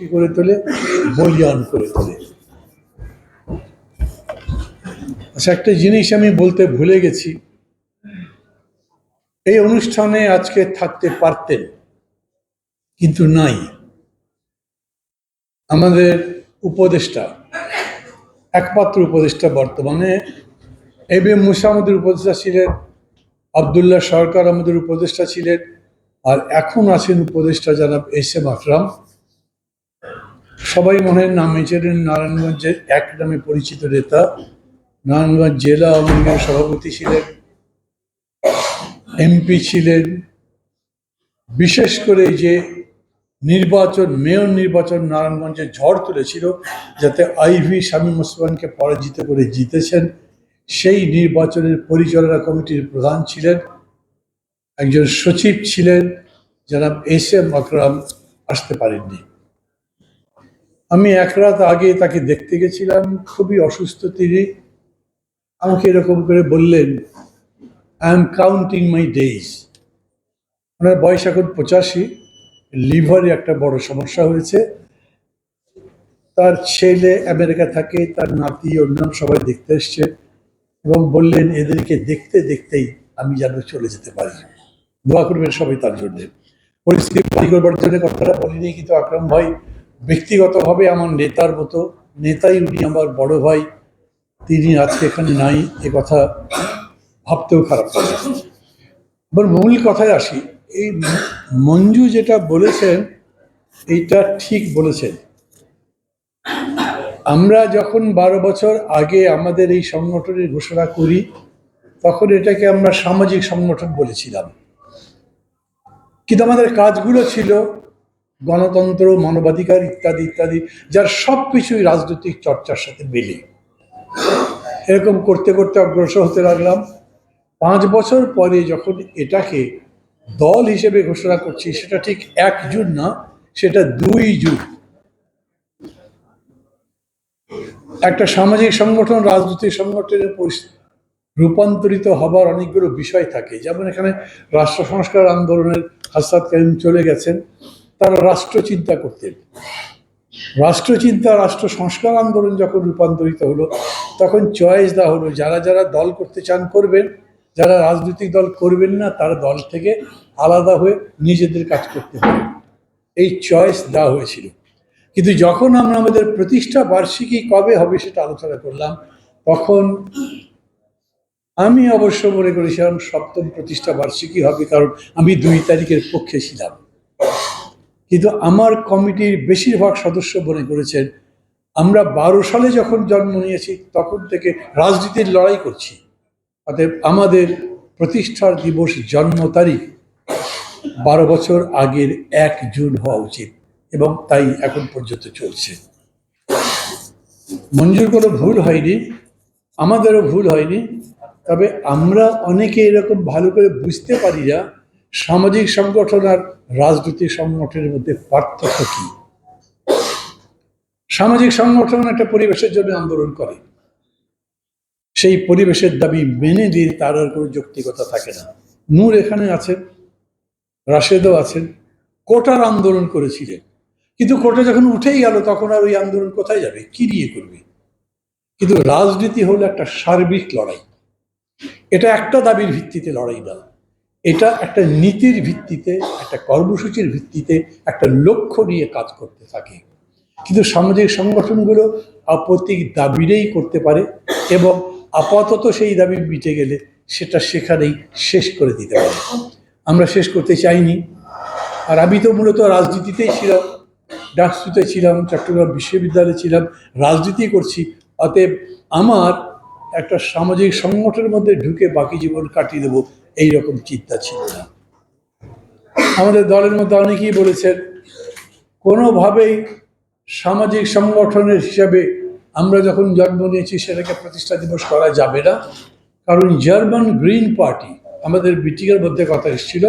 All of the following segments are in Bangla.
কি করে তোলে? বলিয়ান করে তোলে। আচ্ছা একটা জিনিস আমি বলতে ভুলে গেছি। এই অনুষ্ঠানে আজকে থাকতে পারতেন, কিন্তু নাই। আমাদের উপদেষ্টা, একমাত্র উপদেষ্টা বর্তমানে এ বি মুসা আমাদের উপদেষ্টা ছিলেন, আবদুল্লাহ সরকার আমাদের উপদেষ্টা ছিলেন, আর এখন আছেন উপদেষ্টা জনাব এস এম আকরাম সবাই মনে হয় নামে ছিলেন নারায়ণগঞ্জের এক নামে পরিচিত নেতা। নারায়ণগঞ্জ জেলা আওয়ামী লীগের সভাপতি ছিলেন, এমপি ছিলেন। বিশেষ করে যে নির্বাচন, মেয়র নির্বাচন নারায়ণগঞ্জে ঝড় তুলেছিল যাতে আইভি শামীম ওসমানকে পরাজিত করে জিতেছেন। সেই নির্বাচনের পরিচালনা কমিটির প্রধান ছিলেন, একজন সচিব ছিলেন যারা এস এম আকরাম, আসতে পারেননি। আমি এক রাত আগে তাকে দেখতে গেছিলাম, খুবই অসুস্থ তিনি। আমাকে এরকম করে বললেন I am counting my days ওনার বয়স এখন পঁচাশি, লিভারে একটা বড় সমস্যা হয়েছে। তার ছেলে আমেরিকা থাকে, তার নাতি, অন্যান্য সবাই দেখতে এসছে এবং বললেন, এদেরকে দেখতে দেখতেই আমি যেন চলে যেতে পারি। দোয়া করবেন সবাই তার জন্য। পরিস্থিতি পারি করবার জন্য কথাটা বলিনি, কিন্তু আকরাম ভাই ব্যক্তিগতভাবে আমার নেতার মতো নেতাই উনি আমার বড় ভাই, তিনি আজকে এখানে নাই, এ কথা ভাবতেও খারাপ এবার মূল কথায় আসি, এই মঞ্জু যেটা বলেছেন, এইটা ঠিক বলেছেন। আমরা যখন বারো বছর আগে আমাদের এই সংগঠনের ঘোষণা করি, তখন এটাকে আমরা সামাজিক সংগঠন বলেছিলাম। কিন্তু আমাদের কাজগুলো ছিল গণতন্ত্র, মানবাধিকার ইত্যাদি ইত্যাদি, যার সব কিছুই রাজনৈতিক চর্চার সাথে মিলে। এরকম করতে করতে অগ্রসর হতে লাগলাম। পাঁচ বছর পরে যখন এটাকে দল হিসেবে ঘোষণা করছি, সেটা ঠিক এক জুন না, সেটা দুই জুন। একটা সামাজিক সংগঠন, রাজনৈতিক সংগঠনের রূপান্তরিত হবার অনেকগুলো বিষয় থাকে। যেমন এখানে রাষ্ট্র সংস্কার আন্দোলনের হাসাদ চলে গেছেন। তারা রাষ্ট্র চিন্তা করতেন। রাষ্ট্রচিন্তা রাষ্ট্র সংস্কার আন্দোলন যখন রূপান্তরিত হলো, তখন চয়েস দেওয়া হলো, যারা যারা দল করতে চান করবেন, যারা রাজনৈতিক দল করবেন না, তারা দল থেকে আলাদা হয়ে নিজেদের কাজ করতে হবে। এই চয়েস দেওয়া হয়েছিল। কিন্তু যখন আমরা আমাদের প্রতিষ্ঠা বার্ষিকী কবে হবে সেটা আলোচনা করলাম, তখন আমি অবশ্য মনে করেছিলাম সপ্তম প্রতিষ্ঠা বার্ষিকী হবে, কারণ আমি দুই তারিখের পক্ষে ছিলাম। কিন্তু আমার কমিটির বেশিরভাগ সদস্য মনে করেছেন, আমরা বারো সালে যখন জন্ম নিয়েছি, তখন থেকে রাজনীতির লড়াই করছি। অতএব আমাদের প্রতিষ্ঠার দিবস জন্ম তারিখ বারো বছর আগের এক জুন হওয়া উচিত এবং তাই এখন পর্যন্ত চলছে। মঞ্জুর কোনো ভুল হয়নি, আমাদেরও ভুল হয়নি, তবে আমরা অনেকে এরকম ভালো করে বুঝতে পারি না সামাজিক সংগঠন আর রাজনৈতিক সংগঠনের মধ্যে পার্থক্য কি? সামাজিক সংগঠন একটা পরিবেশের জন্য আন্দোলন করে। সেই পরিবেশের দাবি মেনে দিয়ে তার আর কোনো যৌক্তিকতা থাকে না। নূর এখানে আছেন, রাশেদও আছেন, কোটার আন্দোলন করেছিলেন। কিন্তু কোটা যখন উঠেই গেল, তখন আর ওই আন্দোলন কোথায় যাবে? কি নিয়ে করবে? কিন্তু রাজনীতি হলো একটা সার্বিক লড়াই। এটা একটা দাবির ভিত্তিতে লড়াই না এটা একটা নীতির ভিত্তিতে, একটা কর্মসূচির ভিত্তিতে একটা লক্ষ্য নিয়ে কাজ করতে থাকে। কিন্তু সামাজিক সংগঠনগুলো আপত্তিক দাবিরেই করতে পারে এবং আপাতত সেই দাবি মিটে গেলে সেটা সেখানেই শেষ করে দিতে পারে। আমরা শেষ করতে চাইনি। আর আমি তো মূলত রাজনীতিতেই ছিলাম ডাকসুতে ছিলাম, চট্টগ্রাম বিশ্ববিদ্যালয়ে ছিলাম, রাজনীতি করছি। অতএব আমার একটা সামাজিক সংগঠনের মধ্যে ঢুকে বাকি জীবন কাটিয়ে দেবো, এইরকম চিন্তা ছিল না। আমাদের দলের মধ্যে অনেকেই বলেছেন, কোনোভাবেই সামাজিক সংগঠনের হিসাবে আমরা যখন জন্ম নিয়েছি, সেটাকে প্রতিষ্ঠা দিবস করা যাবে না। কারণ জার্মান গ্রিন পার্টি আমাদের মিটিংয়ের মধ্যে কথা এসেছিল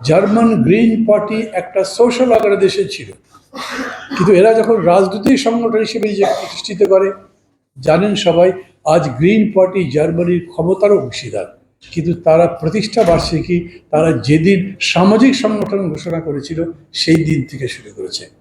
জার্মান গ্রিন পার্টি একটা সোশ্যাল অর্গানাইজেশন ছিল। কিন্তু এরা যখন রাজনৈতিক সংগঠন হিসেবে নিজেকে প্রতিষ্ঠিত করে, জানেন সবাই আজ গ্রিন পার্টি জার্মানির ক্ষমতারও অংশীদার। কিন্তু তারা প্রতিষ্ঠা বার্ষিকী, তারা যেদিন সামাজিক সংগঠন ঘোষণা করেছিল, সেই দিন থেকে শুরু করেছে।